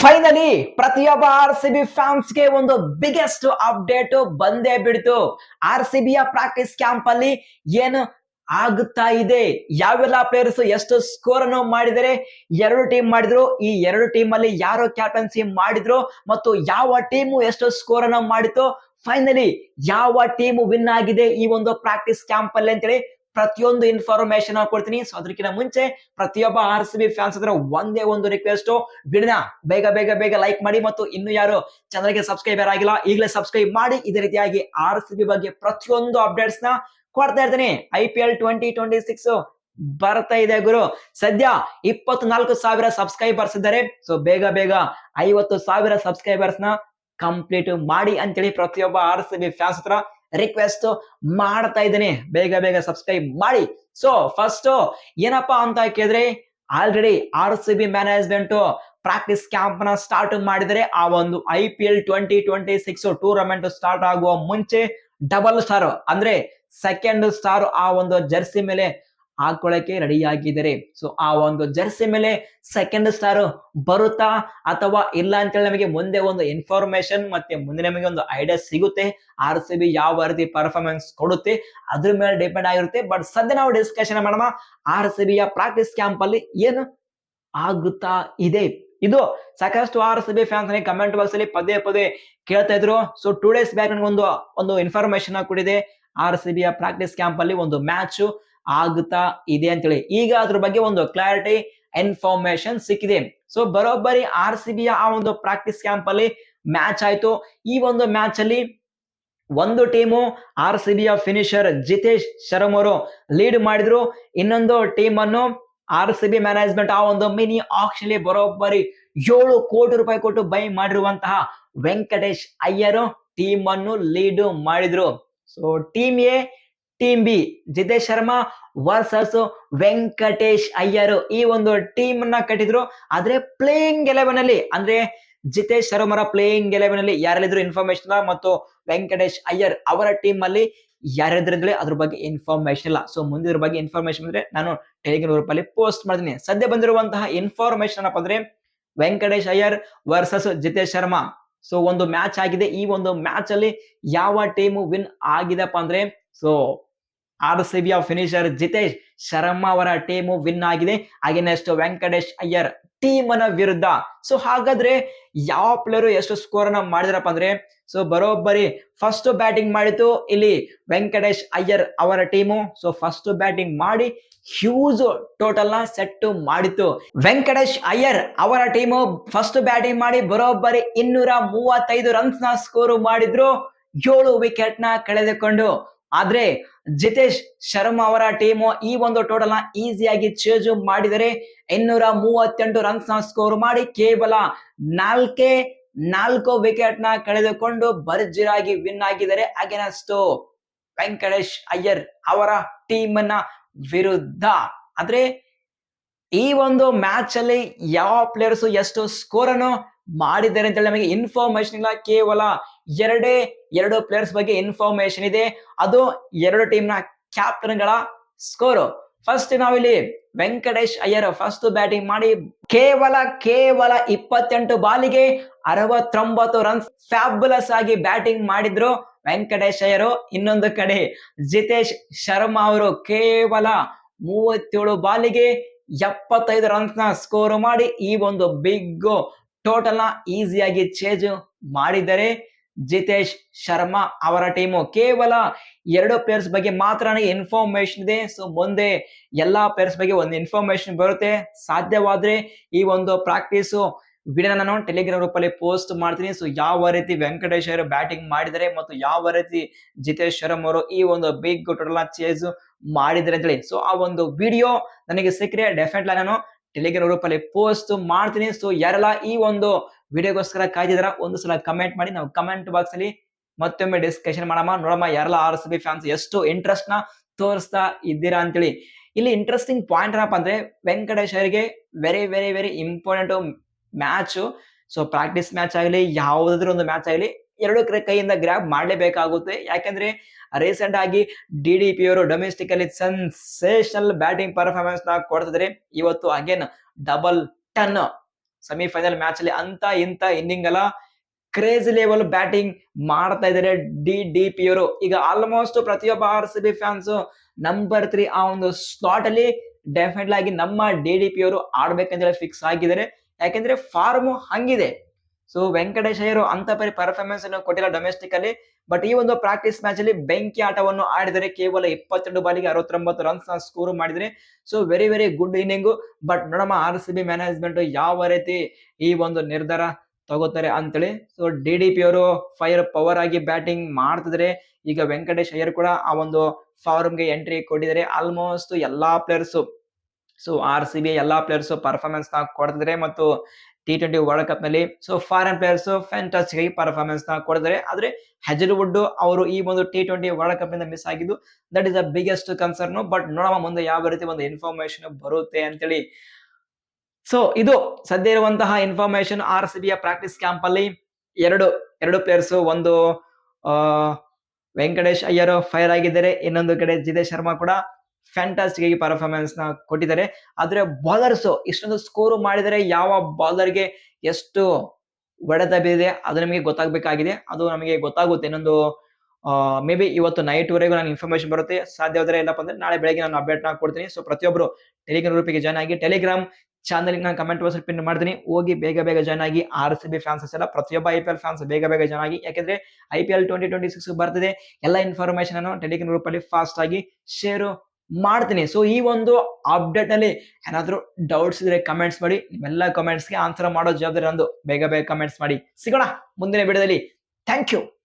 Finally ಪ್ರತಿಯೊಬ್ಬ R C B ಫ್ಯಾನ್ಸ್ಗೆ ಒಂದು biggest update ಬಂದೇ ಬಿಡ್ತು. ಆರ್ ಸಿ ಬಿಯ ಪ್ರಾಕ್ಟೀಸ್ ಕ್ಯಾಂಪ್ ಅಲ್ಲಿ ಏನು ಆಗುತ್ತಾ ಇದೆ? ಯಾವೆಲ್ಲ ಪ್ಲೇಯರ್ಸ್ ಎಷ್ಟು ಸ್ಕೋರ್ ಅನ್ನು ಮಾಡಿದರೆ? ಎರಡು ಟೀಮ್ ಮಾಡಿದ್ರು. ಈ ಎರಡು ಟೀಮ್ ಅಲ್ಲಿ ಯಾರು ಕ್ಯಾಪ್ಟನ್ಸಿ ಮಾಡಿದ್ರು? ಮತ್ತು ಯಾವ ಟೀಮು ಎಷ್ಟು ಸ್ಕೋರ್ ಅನ್ನು ಮಾಡಿತು ಫೈನಲಿ ಯಾವ ಟೀಮ್ ವಿನ್ ಆಗಿದೆ ಈ ಒಂದು ಪ್ರಾಕ್ಟೀಸ್ ಕ್ಯಾಂಪ್ ಅಲ್ಲಿ ಅಂತೇಳಿ ಪ್ರತಿಯೊಂದು ಇನ್ಫಾರ್ಮೇಶನ್ ಕೊಡ್ತೀನಿ. ಸೊ ಅದಕ್ಕಿಂತ ಮುಂಚೆ ಪ್ರತಿಯೊಬ್ಬ ಆರ್ ಸಿ ಬಿ ಫ್ಯಾನ್ಸ್ ಹತ್ರ ಒಂದೇ ಒಂದು ರಿಕ್ವೆಸ್ಟ್ ಬಿಡನ? ಬೇಗ ಬೇಗ ಬೇಗ ಲೈಕ್ ಮಾಡಿ ಮತ್ತು ಇನ್ನು ಯಾರು ಚಾನಲ್ಗೆ ಸಬ್ಸ್ಕ್ರೈಬರ್ ಆಗಿಲ್ಲ, ಈಗಲೇ ಸಬ್ಸ್ಕ್ರೈಬ್ ಮಾಡಿ. ಇದೇ ರೀತಿಯಾಗಿ ಆರ್ ಸಿ ಬಿ ಬಗ್ಗೆ ಪ್ರತಿಯೊಂದು ಅಪ್ಡೇಟ್ಸ್ನ ಕೊಡ್ತಾ ಇರ್ತೀನಿ. I P L twenty twenty six ಬರ್ತಾ ಇದೆ ಗುರು. ಸದ್ಯ ಇಪ್ಪತ್ನಾಲ್ಕು ಸಾವಿರ ಸಬ್ಸ್ಕ್ರೈಬರ್ಸ್ ಇದ್ದಾರೆ. ಸೊ ಬೇಗ ಬೇಗ ಐವತ್ತು ಸಾವಿರ ಸಬ್ಸ್ಕ್ರೈಬರ್ಸ್ನ ಕಂಪ್ಲೀಟ್ ಮಾಡಿ ಅಂತೇಳಿ ಪ್ರತಿಯೊಬ್ಬ ಆರ್ ಸಿ ಬಿ ಫ್ಯಾನ್ಸ್ ಹತ್ರ ರಿಕ್ವೆಸ್ಟ್ ಮಾಡ್ತಾ ಇದ್ದೀನಿ. ಬೇಗ ಬೇಗ ಸಬ್ಸ್ಕ್ರೈಬ್ ಮಾಡಿ. ಸೊ ಫಸ್ಟ್ ಏನಪ್ಪಾ ಅಂತ ಕೇಳಿದ್ರೆ already R C B management practice ಕ್ಯಾಂಪ್ನ start ಮಾಡಿದರೆ, ಆ ಒಂದು I P L twenty twenty six tournament start ಆಗುವ ಮುಂಚೆ ಡಬಲ್ ಸ್ಟಾರ್ ಅಂದ್ರೆ ಸೆಕೆಂಡ್ ಸ್ಟಾರ್ ಆ ಒಂದು ಜರ್ಸಿ ಮೇಲೆ ಹಾಕೊಳ್ಳಕ್ಕೆ ರೆಡಿಯಾಗಿದ್ದಾರೆ. ಸೊ ಆ ಒಂದು ಜರ್ಸಿ ಮೇಲೆ ಸೆಕೆಂಡ್ ಸ್ಟಾರ್ ಬರುತ್ತಾ ಅಥವಾ ಇಲ್ಲ ಅಂತೇಳಿ ನಮಗೆ ಮುಂದೆ ಒಂದು ಇನ್ಫಾರ್ಮೇಶನ್ ಮತ್ತೆ ಮುಂದೆ ನಮಗೆ ಒಂದು ಐಡಿಯಾ ಸಿಗುತ್ತೆ. ಆರ್ ಸಿ ಬಿ ಯಾವ ರೀತಿ ಪರ್ಫಾರ್ಮೆನ್ಸ್ ಕೊಡುತ್ತೆ ಅದ್ರ ಮೇಲೆ ಡಿಪೆಂಡ್ ಆಗಿರುತ್ತೆ. ಬಟ್ ಸದ್ಯ ನಾವು ಡಿಸ್ಕಷನ್ ಮಾಡೋಣ ಆರ್ ಸಿ ಬಿಯ ಪ್ರಾಕ್ಟೀಸ್ ಕ್ಯಾಂಪ್ ಅಲ್ಲಿ ಏನು ಆಗುತ್ತಾ ಇದೆ? ಇದು ಸಾಕಷ್ಟು R C B fans comment box ಅಲ್ಲಿ ಪದೇ ಪದೇ ಕೇಳ್ತಾ ಇದ್ರು. ಸೊ ಟೂ ಡೇಸ್ ಬ್ಯಾಕ್ ನನಗೆ ಒಂದು ಒಂದು ಇನ್ಫಾರ್ಮೇಶನ್ ಕೊಟ್ಟಿದೆ ಆರ್ ಸಿ ಬಿಯ ಪ್ರಾಕ್ಟೀಸ್ ಕ್ಯಾಂಪ್ ಅಲ್ಲಿ ಒಂದು ಮ್ಯಾಚ್ ಆಗುತ್ತಾ ಇದೆ ಅಂತೇಳಿ. ಈಗ ಅದ್ರ ಬಗ್ಗೆ ಒಂದು ಕ್ಲಾರಿಟಿ ಇನ್ಫಾರ್ಮೇಶನ್ ಸಿಕ್ಕಿದೆ. ಸೊ ಬರೋಬ್ಬರಿ ಆರ್ ಸಿ ಬಿಯ ಆ ಒಂದು ಪ್ರಾಕ್ಟೀಸ್ ಕ್ಯಾಂಪ್ ಅಲ್ಲಿ ಮ್ಯಾಚ್ ಆಯ್ತು. ಈ ಒಂದು ಮ್ಯಾಚ್ ಅಲ್ಲಿ ಒಂದು ಟೀಮು ಆರ್ ಸಿ ಬಿಯ ಫಿನಿಷರ್ ಜಿತೇಶ್ ಶರಮ್ ಅವರು ಲೀಡ್ ಮಾಡಿದ್ರು. ಇನ್ನೊಂದು ಟೀಮ್ ಅನ್ನು ಆರ್ ಸಿ ಬಿ ಮ್ಯಾನೇಜ್ಮೆಂಟ್ ಆ ಒಂದು ಮಿನಿ ಆಕ್ಷನ್ ಬರೋಬ್ಬರಿ ಏಳು ಕೋಟಿ ರೂಪಾಯಿ ಕೊಟ್ಟು ಬೈ ಮಾಡಿರುವಂತಹ ವೆಂಕಟೇಶ್ ಅಯ್ಯರು ಟೀಮ್ ಅನ್ನು ಲೀಡ್ ಮಾಡಿದ್ರು. So team A team B Jitesh Sharma versus Venkatesh Iyer. ಈ ಒಂದು ಟೀಮ್ನ ಕಟ್ಟಿದ್ರು. ಆದ್ರೆ ಪ್ಲೇಯಿಂಗ್ ಎಲೆವೆನ್ ಅಲ್ಲಿ, ಅಂದ್ರೆ ಜಿತೇಶ್ ಶರ್ಮರ ಪ್ಲೇಯಿಂಗ್ ಎಲೆವೆನ್ ಅಲ್ಲಿ ಯಾರಿದ್ರು ಇನ್ಫಾರ್ಮೇಶನ್ ಮತ್ತು ವೆಂಕಟೇಶ್ ಅಯ್ಯರ್ ಅವರ ಟೀಮ್ ಅಲ್ಲಿ ಯಾರಿದ್ರಿಂದಲೇ ಅಂದ್ರೆ ಬಗ್ಗೆ ಇನ್ಫಾರ್ಮೇಶನ್ ಇಲ್ಲ. ಸೊ ಮುಂದಿನ ಬಗ್ಗೆ ಇನ್ಫಾರ್ಮೇಶನ್ ಅಂದ್ರೆ ನಾನು ಟೆಲಿಗ್ರಾಮ್ ಗ್ರೂಪ್ ಅಲ್ಲಿ ಪೋಸ್ಟ್ ಮಾಡ್ತೀನಿ. ಸದ್ಯ ಬಂದಿರುವಂತಹ ಇನ್ಫಾರ್ಮೇಶನ್ ಏನಪ್ಪ ಅಂದ್ರೆ ವೆಂಕಟೇಶ್ ಅಯ್ಯರ್ ವರ್ಸಸ್ ಜಿತೇಶ್ ಶರ್ಮಾ. ಸೊ ಒಂದು ಮ್ಯಾಚ್ ಆಗಿದೆ. ಈ ಒಂದು ಮ್ಯಾಚ್ ಅಲ್ಲಿ ಯಾವ ಟೀಮ್ ವಿನ್ ಆಗಿದೆಪ್ಪ ಅಂದ್ರೆ ಸೊ ಆರ್ ಸಿ ಬಿಯ ಫಿನಿಶರ್ ಜಿತೇಶ್ ಶರಮ್ಮ ಅವರ ಟೀಮು ವಿನ್ ಆಗಿದೆ. ಹಾಗೆ ನೆಕ್ಸ್ಟ್ ವೆಂಕಟೇಶ್ ಅಯ್ಯರ್ ಟೀಮನ ವಿರುದ್ಧ. ಸೊ ಹಾಗಾದ್ರೆ ಯಾವ ಪ್ಲೇಯರು ಎಷ್ಟು ಸ್ಕೋರ್ ಅನ್ನ ಮಾಡಿದ್ರಪ್ಪ ಅಂದ್ರೆ ಸೊ ಬರೋಬ್ಬರಿ ಫಸ್ಟ್ ಬ್ಯಾಟಿಂಗ್ ಮಾಡಿತು ಇಲ್ಲಿ ವೆಂಕಟೇಶ್ ಅಯ್ಯರ್ ಅವರ ಟೀಮು. ಸೊ ಫಸ್ಟ್ ಬ್ಯಾಟಿಂಗ್ ಮಾಡಿ ಹ್ಯೂಜ್ ಟೋಟಲ್ನ ಸೆಟ್ ಮಾಡಿತು ವೆಂಕಟೇಶ್ ಅಯ್ಯರ್ ಅವರ ಟೀಮು ಫಸ್ಟ್ ಬ್ಯಾಟಿಂಗ್ ಮಾಡಿ ಬರೋಬ್ಬರಿ ಇನ್ನೂರ ಮೂವತ್ತೈದು ರನ್ಸ್ನ ಸ್ಕೋರ್ ಮಾಡಿದ್ರು. ಏಳು ವಿಕೆಟ್ನ ಕಳೆದುಕೊಂಡು ಆದ್ರೆ ಜಿತೇಶ್ ಶರ್ಮಾ ಅವರ ಟೀಮು ಈ ಒಂದು ಟೋಟಲ್ನ ಈಸಿಯಾಗಿ ಚೇಜ್ ಮಾಡಿದರೆ ಇನ್ನೂರ ಮೂವತ್ತೆಂಟು ರನ್ಸ್ನ ಸ್ಕೋರ್ ಮಾಡಿ ಕೇವಲ ನಾಲ್ಕೇ ನಾಲ್ಕು ವಿಕೆಟ್ನ ಕಳೆದುಕೊಂಡು ಭರ್ಜರಾಗಿ ವಿನ್ ಆಗಿದ್ದಾರೆ ಅಗೇನಸ್ಟ್ ವೆಂಕಟೇಶ್ ಅಯ್ಯರ್ ಅವರ ಟೀಮ್ನ ವಿರುದ್ಧ. ಆದ್ರೆ ಈ ಒಂದು ಮ್ಯಾಚ್ ಅಲ್ಲಿ ಯಾವ ಪ್ಲೇಯರ್ಸ್ ಎಷ್ಟು ಸ್ಕೋರ್ ಅನ್ನು ಮಾಡಿದ್ದಾರೆ ಅಂತ ಹೇಳಿ ನಮಗೆ ಇನ್ಫಾರ್ಮೇಶನ್ ಇಲ್ಲ. ಕೇವಲ ಎರಡೇ, ಎರಡು ಪ್ಲೇಯರ್ಸ್ ಬಗ್ಗೆ ಇನ್ಫಾರ್ಮೇಶನ್ ಇದೆ. ಅದು ಎರಡು ಟೀಮ್ನ ಕ್ಯಾಪ್ಟನ್ಗಳ ಸ್ಕೋರ್ ಫಸ್ಟ್ ನಾವಿಲ್ಲಿ ವೆಂಕಟೇಶ್ ಅಯ್ಯರ್ ಫಸ್ಟ್ ಬ್ಯಾಟಿಂಗ್ ಮಾಡಿ, ಕೇವಲ ಕೇವಲ ಇಪ್ಪತ್ತೆಂಟು ಬಾಲಿಗೆ ಅರವತ್ತೊಂಬತ್ತು ರನ್ಸ್ ಫ್ಯಾಬುಲಸ್ ಆಗಿ ಬ್ಯಾಟಿಂಗ್ ಮಾಡಿದ್ರು ವೆಂಕಟೇಶ್ ಅಯ್ಯರು. ಇನ್ನೊಂದು ಕಡೆ ಜಿತೇಶ್ ಶರ್ಮಾ ಅವರು ಕೇವಲ ಮೂವತ್ತೇಳು ಬಾಲಿಗೆ ಎಪ್ಪತ್ತೈದು ರನ್ಸ್ನ ಸ್ಕೋರ್ ಮಾಡಿ ಈ ಒಂದು ಬಿಗ್ ಟೋಟಲ್ನ ಈಸಿಯಾಗಿ ಚೇಂಜ್ ಮಾಡಿದರೆ ಜಿತೇಶ್ ಶರ್ಮಾ ಅವರ ಟೀಮು ಕೇವಲ ಎರಡು ಪ್ಲೇಯರ್ಸ್ ಬಗ್ಗೆ ಮಾತ್ರ ಇನ್ಫಾರ್ಮೇಶನ್ ಇದೆ. ಸೊ ಮುಂದೆ ಎಲ್ಲಾ ಪ್ಲೇಯರ್ಸ್ ಬಗ್ಗೆ ಒಂದು ಇನ್ಫಾರ್ಮೇಶನ್ ಬರುತ್ತೆ. ಸಾಧ್ಯವಾದ್ರೆ ಈ ಒಂದು ಪ್ರಾಕ್ಟೀಸು ವಿಡಿಯೋ ನಾನು ಟೆಲಿಗ್ರಾಮ್ ಗ್ರೂಪ್ ಅಲ್ಲಿ ಪೋಸ್ಟ್ ಮಾಡ್ತೀನಿ. ಸೊ ಯಾವ ರೀತಿ ವೆಂಕಟೇಶ್ ಅವರು ಬ್ಯಾಟಿಂಗ್ ಮಾಡಿದರೆ ಮತ್ತು ಯಾವ ರೀತಿ ಜಿತೇಶ್ ಶರ್ಮ ಅವರು ಈ ಒಂದು ಬಿಗ್ ಟೋಟಲ್ ಚೇಸ್ ಮಾಡಿದರೆ ಅಂತೇಳಿ. ಸೊ ಆ ಒಂದು ವಿಡಿಯೋ ನನಗೆ ಸಿಕ್ಕರೆ ಡೆಫಿನೆಟ್ಲಿ ನಾನು ಟೆಲಿಗ್ರಾಮ್ ಗ್ರೂಪ್ ಅಲ್ಲಿ ಪೋಸ್ಟ್ ಮಾಡ್ತೀನಿ. ಸೊ ಯಾರೆಲ್ಲ ಈ ಒಂದು ವಿಡಿಯೋಗೋಸ್ಕರ ಕಾಯ್ದಿದ್ರ ಒಂದು ಸಲ ಕಮೆಂಟ್ ಮಾಡಿ, ನಾವು ಕಮೆಂಟ್ ಬಾಕ್ಸ್ ಅಲ್ಲಿ ಮತ್ತೊಮ್ಮೆ ಡಿಸ್ಕಷನ್ ಮಾಡಮ್ಮ. ನೋಡಮ್ಮ, ಯಾರೆಲ್ಲ ಆರ್ ಸಿ ಬಿ ಫ್ಯಾನ್ಸ್ ಎಷ್ಟು ಇಂಟ್ರೆಸ್ಟ್ನ ತೋರಿಸ್ತಾ ಇದ್ದೀರಾ ಅಂತೇಳಿ. ಇಲ್ಲಿ ಇಂಟ್ರೆಸ್ಟಿಂಗ್ ಪಾಯಿಂಟ್ ಏನಪ್ಪ ಅಂದ್ರೆ, ವೆಂಕಟೇಶ್ ಅವರಿಗೆ very very very important match so practice match ಆಗಲಿ, ಯಾವುದಾದ್ರೂ ಒಂದು ಮ್ಯಾಚ್ ಆಗಲಿ, ಎರಡು ಕೈಯಿಂದ ಗ್ರ್ಯಾಬ್ ಮಾಡಲೇಬೇಕಾಗುತ್ತೆ. ಯಾಕಂದ್ರೆ ರೀಸೆಂಟ್ ಆಗಿ ಡಿ ಡಿ ಪಿ ಅವರು ಡೊಮೆಸ್ಟಿಕ್ ಅಲ್ಲಿ ಸೆನ್ಸೇಷನಲ್ ಬ್ಯಾಟಿಂಗ್ ಪರ್ಫಾರ್ಮೆನ್ಸ್ನ ಕೊಡ್ತಿದ್ರೆ ಇವತ್ತು again double ton semifinal match ಅಲ್ಲಿ ಅಂತ ಇಂತ ಇನ್ನಿಂಗ್ ಅಲ್ಲ ಕ್ರೇಜ್ ಲೆವೆಲ್ ಬ್ಯಾಟಿಂಗ್ ಮಾಡ್ತಾ ಇದ್ದಾರೆ ಡಿ ಡಿ ಪಿ ಅವರು. ಈಗ ಆಲ್ಮೋಸ್ಟ್ ಪ್ರತಿಯೊಬ್ಬ R C B fans number three ಆ ಒಂದು ಸ್ಲಾಟ್ ಅಲ್ಲಿ ಡೆಫಿನೆಟ್ ಆಗಿ ನಮ್ಮ ಡಿ ಡಿ ಪಿ ಅವರು ಆಡ್ಬೇಕಂತ ಫಿಕ್ಸ್ ಆಗಿದ್ದಾರೆ. ಯಾಕೆಂದ್ರೆ ಫಾರ್ಮ್ ಹಂಗಿದೆ. ಸೊ ವೆಂಕಟೇಶ್ ಅಯ್ಯರು ಅಂತ ಪರಿ ಪರ್ಫಾರ್ಮೆನ್ಸ್ ಅನ್ನು ಕೊಟ್ಟಿಲ್ಲ ಡೊಮೆಸ್ಟಿಕ್ ಅಲ್ಲಿ ಬಟ್ ಈ ಒಂದು ಪ್ರಾಕ್ಟೀಸ್ ಮ್ಯಾಚ್ ಅಲ್ಲಿ ಬೆಂಕಿ ಆಟವನ್ನು ಆಡಿದರೆ ಕೇವಲ ಇಪ್ಪತ್ತೆರಡು ಬಾಲಿಗೆ ಅರವತ್ತೊಂಬತ್ತು ರನ್ಸ್ನ ಸ್ಕೋರ್ ಮಾಡಿದರೆ so very very good inning but ನೋಡಮ್ಮ ಆರ್ ಸಿ ಬಿ ಮ್ಯಾನೇಜ್ಮೆಂಟ್ ಯಾವ ರೀತಿ ಈ ಒಂದು ನಿರ್ಧಾರ ತಗೋತಾರೆ ಅಂತೇಳಿ. ಸೊ ಡಿ ಡಿ ಪಿ ಅವರು ಫೈರ್ ಪವರ್ ಆಗಿ ಬ್ಯಾಟಿಂಗ್ ಮಾಡ್ತಿದ್ರೆ, ಈಗ ವೆಂಕಟೇಶ್ ಅಯ್ಯರ್ ಕೂಡ ಆ ಒಂದು ಫಾರ್ಮ್ಗೆ ಎಂಟ್ರಿ ಕೊಟ್ಟಿದ್ದಾರೆ. ಆಲ್ಮೋಸ್ಟ್ ಎಲ್ಲಾ players so R C B ಎಲ್ಲಾ ಪ್ಲೇಯರ್ಸ್ ಪರ್ಫಾರ್ಮೆನ್ಸ್ನ ಕೊಡ್ತಿದ್ರೆ ಮತ್ತು ಟಿ ಟ್ವೆಂಟಿ ವರ್ಲ್ಡ್ ಕಪ್ನಲ್ಲಿ. ಸೊ ಫಾರಿನ್ ಪ್ಲೇಯರ್ಸ್ ಫ್ಯಾಂಟಾಸ್ಟಿಕ್ ಆಗಿ ಪರ್ಫಾರ್ಮೆನ್ಸ್ನ ಕೊಡ್ತಾರೆ ಆದ್ರೆ ಹೆಜರ್ವುಡ್ ಅವರು ಈ ಒಂದು ಟಿ ಟ್ವೆಂಟಿ ವರ್ಲ್ಡ್ ಕಪ್ನಿಂದ ಮಿಸ್ ಆಗಿದ್ದು that is the biggest concern but ನೋಡೋಣ ಮುಂದೆ ಯಾವ ರೀತಿ ಒಂದು ಇನ್ಫಾರ್ಮೇಶನ್ ಬರುತ್ತೆ ಅಂತೇಳಿ. ಸೊ ಇದು ಸದ್ಯ ಇರುವಂತಹ ಇನ್ಫಾರ್ಮೇಶನ್ ಆರ್ ಸಿ ಬಿಯ ಪ್ರಾಕ್ಟೀಸ್ ಕ್ಯಾಂಪ್ ಅಲ್ಲಿ ಎರಡು ಎರಡು ಪ್ಲೇಯರ್ಸ್ ಒಂದು ವೆಂಕಟೇಶ್ ಅಯ್ಯರ್ ಫೈರ್ ಆಗಿದ್ದಾರೆ. ಇನ್ನೊಂದು ಕಡೆ ಜಿತೇಶ್ ಶರ್ಮಾ ಕೂಡ ಫ್ಯಾಂಟಾಸ್ಟಿಕ್ ಆಗಿ ಪರ್ಫಾರ್ಮೆನ್ಸ್ನ ಕೊಟ್ಟಿದ್ದಾರೆ. ಆದ್ರೆ ಬಾಲರ್ಸ್ ಇಷ್ಟೊಂದು ಸ್ಕೋರ್ ಮಾಡಿದರೆ ಯಾವ ಬಾಲರ್ಗೆ ಎಷ್ಟು ಒಡೆದ ಬಿದ್ದಿದೆ ಅದು ನಮಗೆ ಗೊತ್ತಾಗಬೇಕಾಗಿದೆ. ಅದು ನಮಗೆ ಗೊತ್ತಾಗುತ್ತೆ. ಇನ್ನೊಂದು ಮೇ ಬಿ ಇವತ್ತು ನೈಟ್ ವರೆಗೂ ನಾನು ಇನ್ಫಾರ್ಮೇಶನ್ ಬರುತ್ತೆ. ಸಾಧ್ಯವಾದರೆ ಏನಪ್ಪ ಅಂದ್ರೆ ನಾಳೆ ಬೆಳಗ್ಗೆ ನಾನು ಅಪ್ಡೇಟ್ ನಾ ಕೊಡ್ತೀನಿ. ಸೊ ಪ್ರತಿಯೊಬ್ಬರು ಟೆಲಿಗ್ರಾಮ್ ರೂಪಿಗೆ ಜಾಯ್ನ್ ಆಗಿ ಟೆಲಿಗ್ರಾಮ್ ಚಾನಲ್ ನಾನು ಕಮೆಂಟ್ ಬಾಕ್ಸ್ ಪಿನ್ ಮಾಡ್ತೀನಿ. ಹೋಗಿ ಬೇಗ ಬೇಗ ಜಾಯ್ನ್ ಆಗಿ ಆರ್ ಸಿ ಬಿ ಫ್ಯಾನ್ಸ್ ಎಲ್ಲ, ಪ್ರತಿಯೊಬ್ಬ ಐ ಪಿ ಎಲ್ ಫ್ಯಾನ್ಸ್ ಬೇಗ ಬೇಗ ಜಾಯ್ನ್ ಆಗಿ. ಯಾಕಂದ್ರೆ I P L twenty twenty six ಬರ್ತಿದೆ. ಎಲ್ಲ ಇನ್ಫಾರ್ಮೇಶನ್ ಅನ್ನು ಟೆಲಿಗ್ರಾಮ್ ಗ್ರೂಪ್ ಫಾಸ್ಟ್ ಆಗಿ ಶೇರ್ ಮಾಡ್ತೀನಿ. ಸೊ ಈ ಒಂದು ಅಪ್ಡೇಟ್ ಅಲ್ಲಿ ಏನಾದರೂ ಡೌಟ್ಸ್ ಇದ್ರೆ ಕಮೆಂಟ್ಸ್ ಮಾಡಿ. ನಿಮ್ಮೆಲ್ಲ ಕಮೆಂಟ್ಸ್ಗೆ ಆನ್ಸರ್ ಮಾಡೋ ಜವಾಬ್ದಾರಿ ನಂದು. ಬೇಗ ಬೇಗ ಕಮೆಂಟ್ಸ್ ಮಾಡಿ. ಸಿಗೋಣ ಮುಂದಿನ ವಿಡಿಯೋದಲ್ಲಿ ಥ್ಯಾಂಕ್ ಯು